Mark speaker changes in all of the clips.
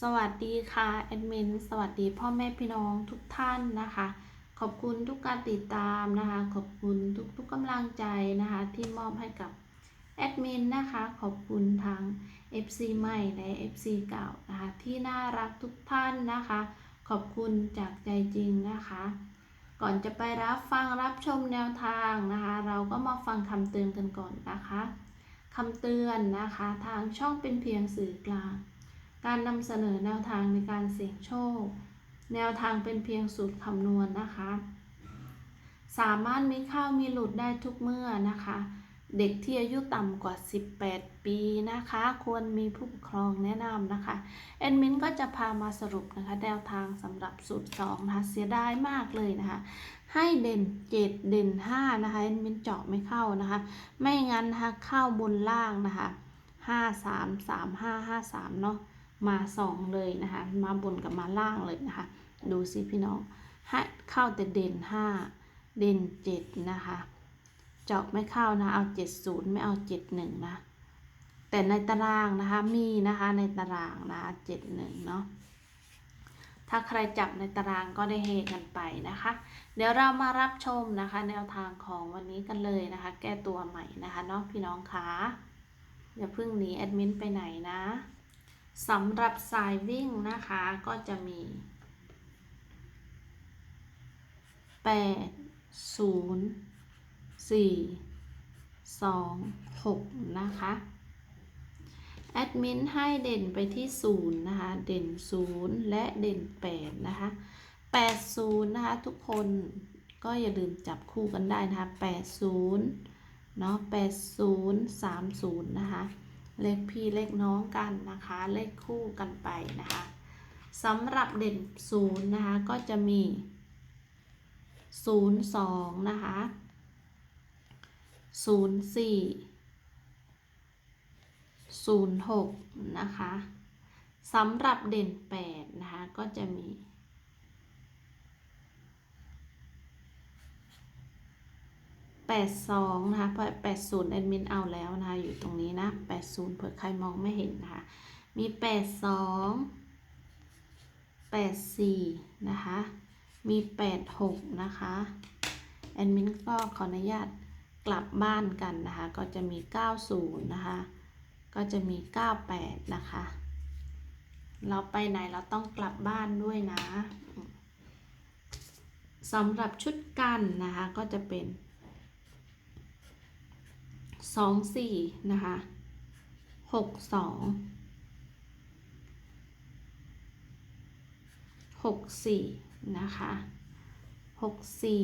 Speaker 1: สวัสดีค่ะแอดมินสวัสดีพ่อแม่พี่น้องทุกท่านนะคะ ขอบคุณทุกการติดตามนะคะ ขอบคุณทุกๆกำลังใจนะคะ ที่มอบให้กับแอดมินนะคะ ขอบคุณทาง FC ใหม่และ FC เก่านะคะที่น่ารักทุกท่านนะคะ ขอบคุณจากใจจริงนะคะ ก่อนจะไปรับฟังรับชมแนวทางนะคะ เราก็มาฟังคำเตือนกันก่อนนะคะคำเตือนนะคะ ทางช่องเป็นเพียงสื่อกลาง การนำเสนอแนวทางในการเสี่ยงโชค แนวทางเป็นเพียงสูตรคำนวณนะคะ สามารถมีเข้ามีหลุดได้ทุกเมื่อนะคะ เด็กที่อายุต่ำกว่า 18 ปีนะคะ ควรมีผู้ปกครองแนะนำนะคะแอดมินก็จะพามาสรุปนะคะ แนวทางสำหรับสูตร2นะคะเสียดายมากเลยนะคะ ให้เด่น 7 เด่น 5 นะคะแอดมินเจาะไม่เข้านะคะ ไม่งั้นนะคะเข้าบนล่างนะคะ 5 3 3 5 5 3 เนาะ มาสองเลยนะคะ มาบนกับมาล่างเลยนะคะ ดูสิพี่น้องให้เข้าแต่เด่นห้าเด่นเจ็ดนะคะ เจาะไม่เข้านะ เอาเจ็ดศูนย์ไม่เอาเจ็ดหนึ่งนะ แต่ในตารางนะคะมีนะคะในตารางนะเจ็ดหนึ่งเนาะถ้าใครจับในตารางก็ได้เฮกันไปนะคะ เดี๋ยวเรามารับชมนะคะ แนวทางของวันนี้กันเลยนะคะ แก้ตัวใหม่นะคะเนาะพี่น้องคะอย่าเพิ่งหนีแอดมินไปไหนนะ สำหรับสายวิ่งนะคะก็จะมี 8 0 4 2 6 นะคะ แอดมินให้เด่นไปที่ 0 นะคะ เด่น 0 และเด่น 8 นะคะ 80 นะคะ ทุกคนก็อย่าลืมจับคู่กันได้นะคะ 80 เนาะ80 30 นะคะ เลขพี่เลขน้องกันนะคะ เลขคู่กันไปนะคะสำหรับเด่นศูนย์นะคะ ก็จะมีศูนย์สองนะคะศูนย์สี่ศูนย์หกนะคะสำหรับเด่นแปดนะคะ ก็จะมี แปดสองนะคะเพราะแปดศูนย์แอดมินเอาแล้วนะคะ อยู่ตรงนี้นะแปดศูนย์เผื่อใครมองไม่เห็นนะคะ มีแปดสองแปดสี่นะคะ มีแปดหกนะคะ แอดมินก็ขออนุญาตกลับบ้านกันนะคะ ก็จะมีเก้าศูนย์นะคะ ก็จะมีเก้าแปดนะคะ เราไปไหนเราต้องกลับบ้านด้วยนะสำหรับชุดกันนะคะก็จะเป็น สองสี่นะคะหกสองหกสี่นะคะหกสี่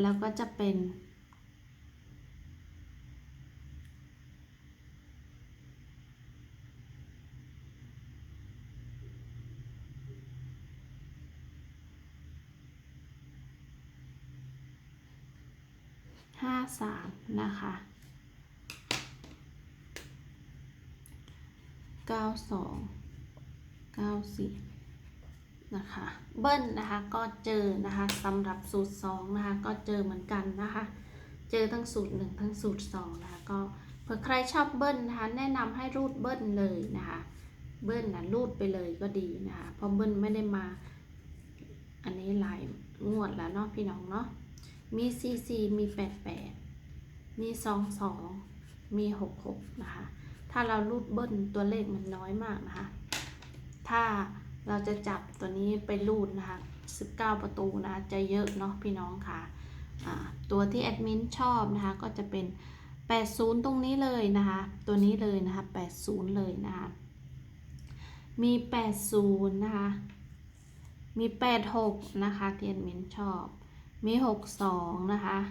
Speaker 1: แล้วก็จะเป็น ห้าสามนะคะเก้าสองเก้าสี่นะคะเบิ้ลนะคะก็เจอนะคะสำหรับสูตรสองนะคะก็เจอเหมือนกันนะคะเจอทั้งสูตรหนึ่งทั้งสูตรสองนะคะก็เผื่อใครชอบเบิ้ลนะคะแนะนำให้รูดเบิ้ลเลยนะคะเบิ้ลนะรูดไปเลยก็ดีนะคะเพราะเบิ้ลไม่ได้มาอันนี้หลายงวดแล้วเนาะพี่น้องเนาะ มีซีซีมีแปดแปดมีสองสองมีหกหกนะคะ ถ้าเรารูดเบิ้ลตัวเลขมันน้อยมากนะคะ ถ้าเราจะจับตัวนี้ไปรูดนะคะ 19 ประตูนะ จะเยอะเนาะพี่น้องค่ะอ่าตัวที่แอดมินชอบนะคะ ก็จะเป็น 80 ตรงนี้เลยนะคะ ตัวนี้เลยนะคะ 80 เลยนะคะ มี 80 นะคะ มี 86 นะคะที่แอดมินชอบ มี62นะคะ04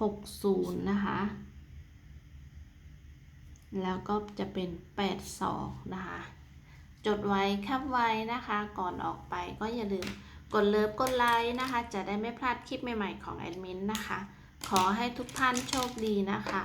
Speaker 1: หกศูนย์นะคะ แล้วก็จะเป็นแปดสองนะคะ จดไว้แคปไว้นะคะ ก่อนออกไปก็อย่าลืมกดเลิฟกดไลค์นะคะ จะได้ไม่พลาดคลิปใหม่ๆของแอดมินนะคะ ขอให้ทุกท่านโชคดีนะคะ